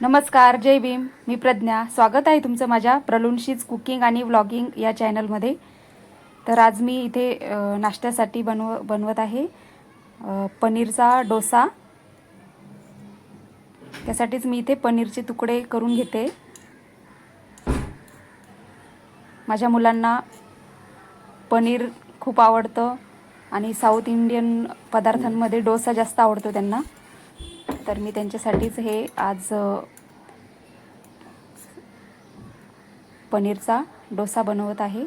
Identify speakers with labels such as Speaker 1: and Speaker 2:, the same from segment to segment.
Speaker 1: नमस्कार जय भीम. मी प्रज्ञा. स्वागत आहे तुमचं माझ्या प्रलूनशीज कुकिंग आणि व्लॉगिंग या चॅनलमध्ये. तर आज मी इथे नाश्त्यासाठी बनव बनवत आहे पनीरचा डोसा. त्यासाठीच मी इथे पनीरचे तुकडे करून घेते. माझ्या मुलांना पनीर खूप आवडतं आणि साऊथ इंडियन पदार्थांमध्ये डोसा जास्त आवडतो त्यांना. तर मी त्यांच्यासाठीच हे आज पनीरचा डोसा बनवत आहे.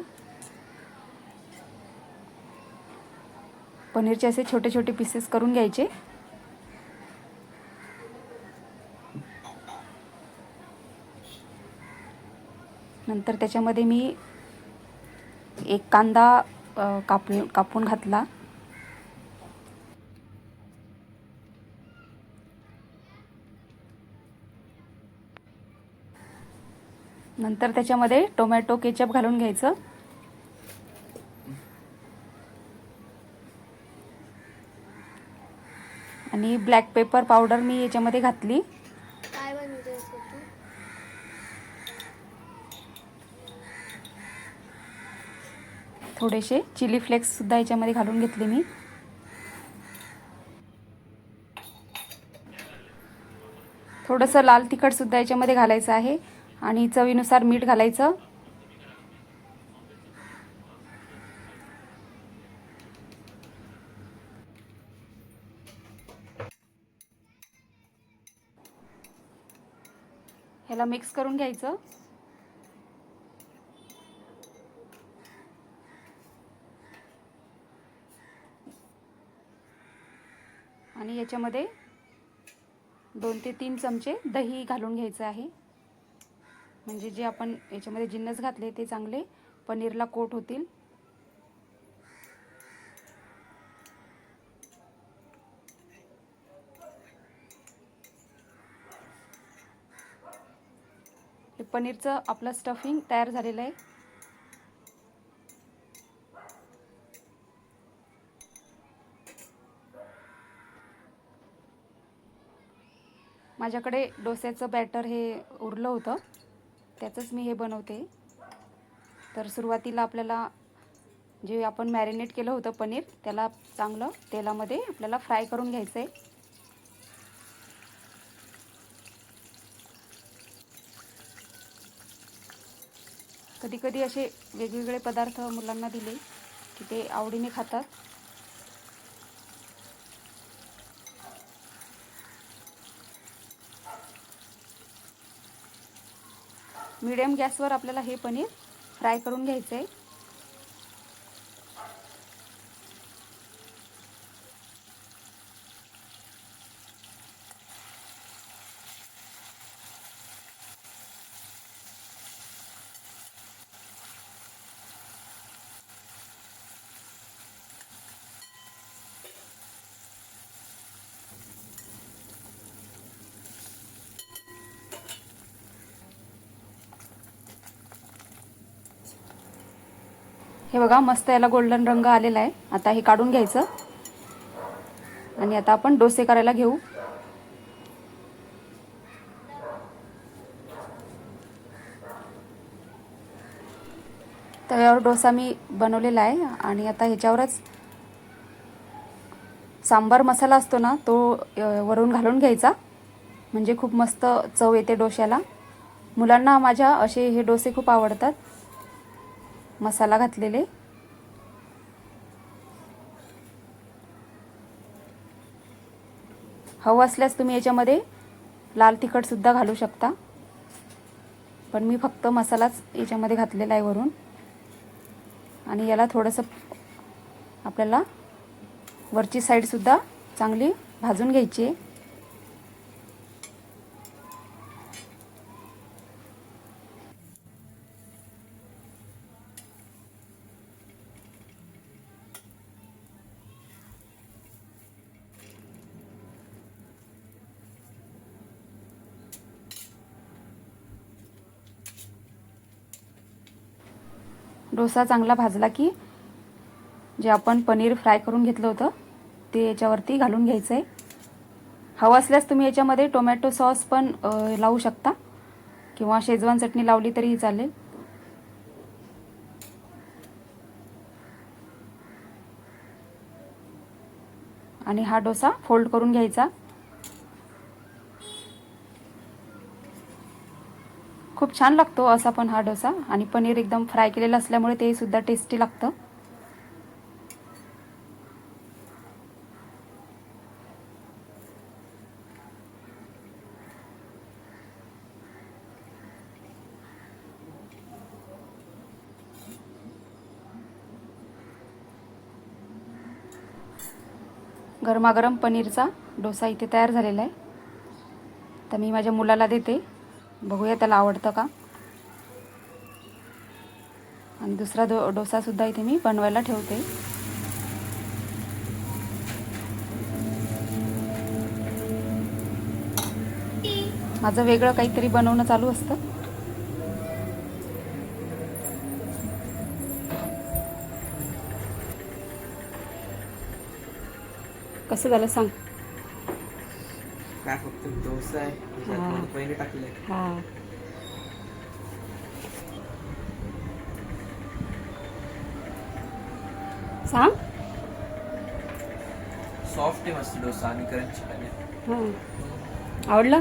Speaker 1: पनीरचे असे छोटे छोटे पीसेस करून घ्यायचे. नंतर त्याच्यामध्ये मी एक कांदा कापून कापून घातला. नंतर त्याच्यामध्ये टोमॅटो केचप घालून घ्यायचं. आणि ब्लॅक पेपर पावडर मी याच्यामध्ये घातली. थोडेसे चिली फ्लेक्स सुद्धा याच्यामध्ये घालून घेतले मी. थोडंसं लाल तिखट सुद्धा याच्यामध्ये घालायचं आहे. आणि चवीनुसार मीठ घालायचं. ह्याला मिक्स करून घ्यायचं. आणि याच्यामध्ये दोन ते तीन चमचे दही घालून घ्यायचं आहे. म्हणजे जे आपण याच्यामध्ये जिन्नस घातले ते चांगले पनीरला कोट होतील. हे पनीरचं आपलं स्टफिंग तयार झालेलं आहे. माझ्याकडे डोस्याचं बॅटर हे उरलं होतं. त्याचंच मी हे बनवते. तर सुरुवातीला आपल्याला जे आपण मॅरिनेट केलं होतं पनीर त्याला चांगलं तेलामध्ये आपल्याला फ्राय करून घ्यायचं आहे कधी कधी असे वेगवेगळे पदार्थ मुलांना दिले की ते आवडीने खातात. मीडियम गॅसवर आपल्याला हे पनीर फ्राय करून घ्यायचं आहे हे बघा मस्त याला गोल्डन रंग आलेला आहे. आता हे काढून घ्यायचं. आणि आता आपण डोसे करायला घेऊ. तव्यावर डोसा मी बनवलेला आहे. आणि आता ह्याच्यावरच सांबार मसाला असतो ना तो वरून घालून घ्यायचा. म्हणजे खूप मस्त चव येते डोश्याला. मुलांना माझ्या असे हे डोसे खूप आवडतात. मसाला घातलेले. हवं असल्यास तुम्ही याच्यामध्ये लाल तिखटसुद्धा घालू शकता. पण मी फक्त मसालाच याच्यामध्ये घातलेला आहे वरून. आणि याला थोडंसं आपल्याला वरची साईडसुद्धा चांगली भाजून घ्यायची आहे. डोसा चांगला भाजला की जे आपण पनीर फ्राय करून घेतलं होतं ते याच्यावरती घालून घ्यायचं आहे हवं असल्यास तुम्ही याच्यामध्ये टोमॅटो सॉस पण लावू शकता. किंवा शेजवान चटणी लावली तरीही चालेल. आणि हा डोसा फोल्ड करून घ्यायचा. खूप छान लागतो असा पण हा डोसा. आणि पनीर एकदम फ्राय केलेलं असल्यामुळे ते सुद्धा टेस्टी लागतं. गरमागरम पनीरचा डोसा इथे तयार झालेला आहे. तर मी माझ्या मुलाला देते. बघूया त्याला आवडतं का. आणि दुसरा डो डोसासुद्धा इथे मी बनवायला ठेवते. माझं वेगळं काहीतरी बनवणं चालू असतं. कसं झालं सांग.
Speaker 2: काय फक्त डोसा आहे
Speaker 1: हा.
Speaker 2: पहिले टाकलंय.
Speaker 1: हा. सांग.
Speaker 2: सॉफ्ट आहे मस्त डोसा आणि क्रंची पण आहे
Speaker 1: हां. आवडलं?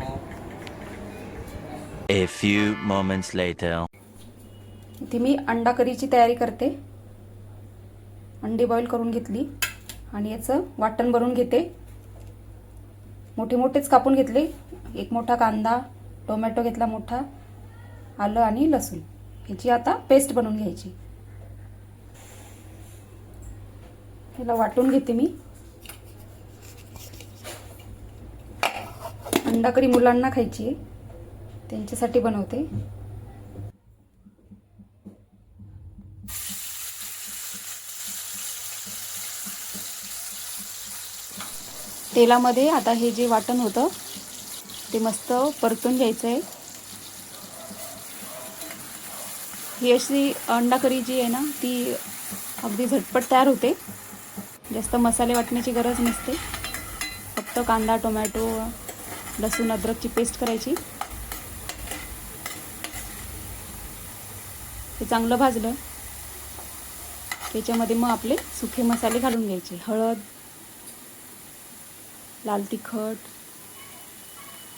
Speaker 2: हो.
Speaker 3: A few moments later.
Speaker 1: इथे मी अंडा करीची तयारी करते. अंडी बॉईल करून घेतली. आणि याचं वाटण बनवून घेते. मोठे मोठेच कापून घेतले. एक मोठा कांदा टोमॅटो घेतला मोठा आलं आणि लसूण. ह्याची आता पेस्ट बनवून घ्यायची. ह्याला वाटून घेते मी. अंडाकरी मुलांना खायची आहे. त्यांच्यासाठी बनवते. तेलामध्ये आता हे जे वाटण होतं ते मस्त परतून घ्यायचं आहे ही अशी अंडा करी जी आहे ना ती अगदी झटपट तयार होते. जास्त मसाले वाटण्याची गरज नसते. फक्त कांदा टोमॅटो लसूण अद्रकची पेस्ट करायची. हे चांगलं भाजलं. त्याच्यामध्ये मग आपले सुखे मसाले घालून घ्यायचे. हळद लाल तिखट.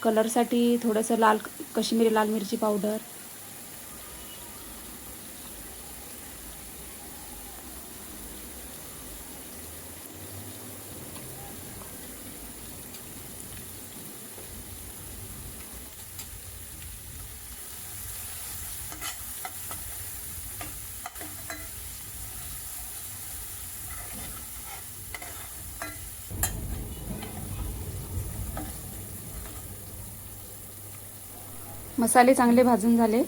Speaker 1: कलरसाठी थोडंसं लाल कश्मीरी लाल मिरची पावडर मसाले चांगले भाजून झाले.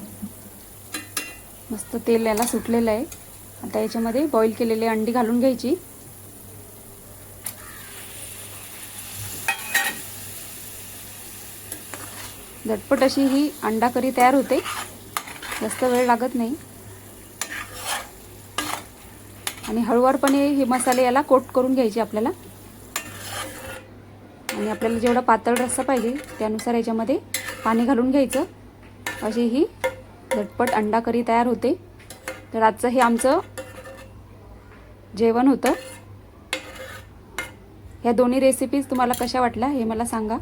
Speaker 1: मस्त तेल याला सुटलेलं आहे. आता याच्यामध्ये बॉईल केलेली अंडी घालून घ्यायची. झटपट अशी ही अंडा करी तयार होते. जास्त वेळ लागत नाही. आणि हळूवारपणे हे मसाले याला कोट करून घ्यायचे आपल्याला. आणि आपल्याला जेवढा पातळ रस्सा पाहिजे त्यानुसार याच्यामध्ये पाणी घालून घ्यायचं. अशी ही झटपट अंडा करी तयार होते. तर आजचं हे आमचं जेवण होतं. ह्या दोन्ही रेसिपीज तुम्हाला कशा वाटल्या हे मला सांगा.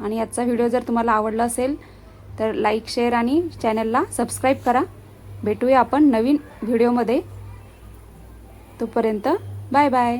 Speaker 1: आणि आजचा व्हिडिओ जर तुम्हाला आवडला असेल तर लाईक शेअर आणि चॅनलला सबस्क्राईब करा. भेटूया आपण नवीन व्हिडिओमध्ये तोपर्यंत बाय बाय